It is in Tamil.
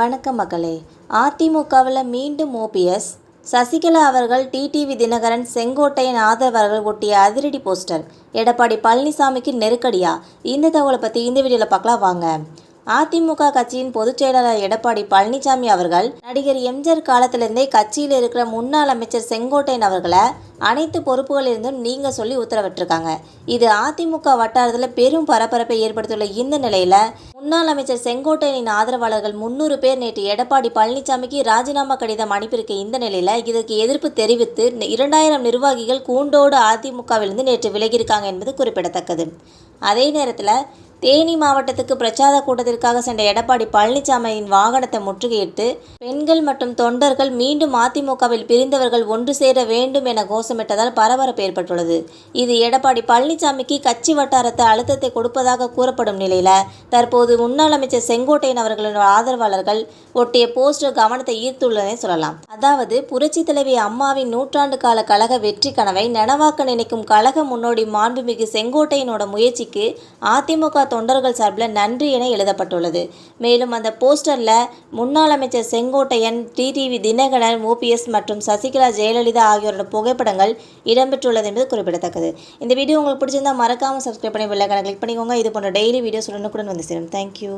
வணக்கம் மகளே. அதிமுகவில் மீண்டும் ஓபிஎஸ் சசிகலா அவர்கள் டிடிவி தினகரன் செங்கோட்டையன் ஆதரவர்கள் ஒட்டிய அதிரடி போஸ்டர். எடப்பாடி பழனிசாமிக்கு நெருக்கடியா? இந்த தகவலை பற்றி இந்த வீடியோவில் பார்க்கலாம் வாங்க. அதிமுக கட்சியின் பொதுச் செயலாளர் எடப்பாடி பழனிசாமி அவர்கள் நடிகர் எம்ஜிஆர் காலத்திலிருந்தே கட்சியில் இருக்கிற முன்னாள் அமைச்சர் செங்கோட்டையன் அவர்களை அனைத்து பொறுப்புகளிலிருந்தும் நீங்கள் சொல்லி உத்தரவிட்டிருக்காங்க. இது அதிமுக வட்டாரத்தில் பெரும் பரபரப்பை ஏற்படுத்தியுள்ள இந்த நிலையில் முன்னாள் அமைச்சர் செங்கோட்டையனின் ஆதரவாளர்கள் முன்னூறு பேர் நேற்று எடப்பாடி பழனிசாமிக்கு ராஜினாமா கடிதம் அனுப்பியிருக்க இந்த நிலையில் இதற்கு எதிர்ப்பு தெரிவித்து இரண்டாயிரம் நிர்வாகிகள் கூண்டோடு அதிமுகவிலிருந்து நேற்று விலகியிருக்காங்க என்பது குறிப்பிடத்தக்கது. அதே நேரத்தில் தேனி மாவட்டத்துக்கு பிரச்சார கூட்டத்திற்காக சென்ற எடப்பாடி பழனிசாமியின் வாகனத்தை முற்றுகையிட்டு பெண்கள் மற்றும் தொண்டர்கள் மீண்டும் அதிமுகவில் பிரிந்தவர்கள் ஒன்று சேர வேண்டும் என கோஷம் கோஷமிட்டதால் பரபரப்பு ஏற்பட்டுள்ளது. இது எடப்பாடி பழனிசாமிக்கு கட்சி வட்டாரத்தை அழுத்தத்தை கொடுப்பதாக கூறப்படும் நிலையில தற்போது முன்னாள் அமைச்சர் செங்கோட்டையன் அவர்களின் ஆதரவாளர்கள் ஒட்டிய போஸ்டர் கவனத்தை ஈர்த்துள்ளதே சொல்லலாம். அதாவது புரட்சி தலைவி அம்மாவின் நூற்றாண்டு கால கழக வெற்றி கனவை நனவாக்க நினைக்கும் கழக முன்னோடி மாண்புமிகு செங்கோட்டையனோட முயற்சிக்கு அதிமுக தொண்டர்கள் சார்பில் நன்றி என எழுதப்பட்டுள்ளது. மேலும் அந்த போஸ்டரில் முன்னாள் அமைச்சர் செங்கோட்டையன் டிடிவி தினகரன் ஓபிஎஸ் மற்றும் சசிகலா ஜெயலலிதா ஆகியோரோட புகைப்படங்கள் இடம்பெற்றுள்ளது என்பது குறிப்பிடத்தக்கது. இந்த வீடியோ உங்களுக்கு பிடிச்சிருந்தா மறக்காமல் சப்ஸ்கிரைப் பண்ணி பெல்லைக்கான கிளிக் பண்ணிக்கோங்க. இது போன்ற டெய்லி வீடியோஸ் உடனுக்குடன் வந்து சேரும். தேங்க்யூ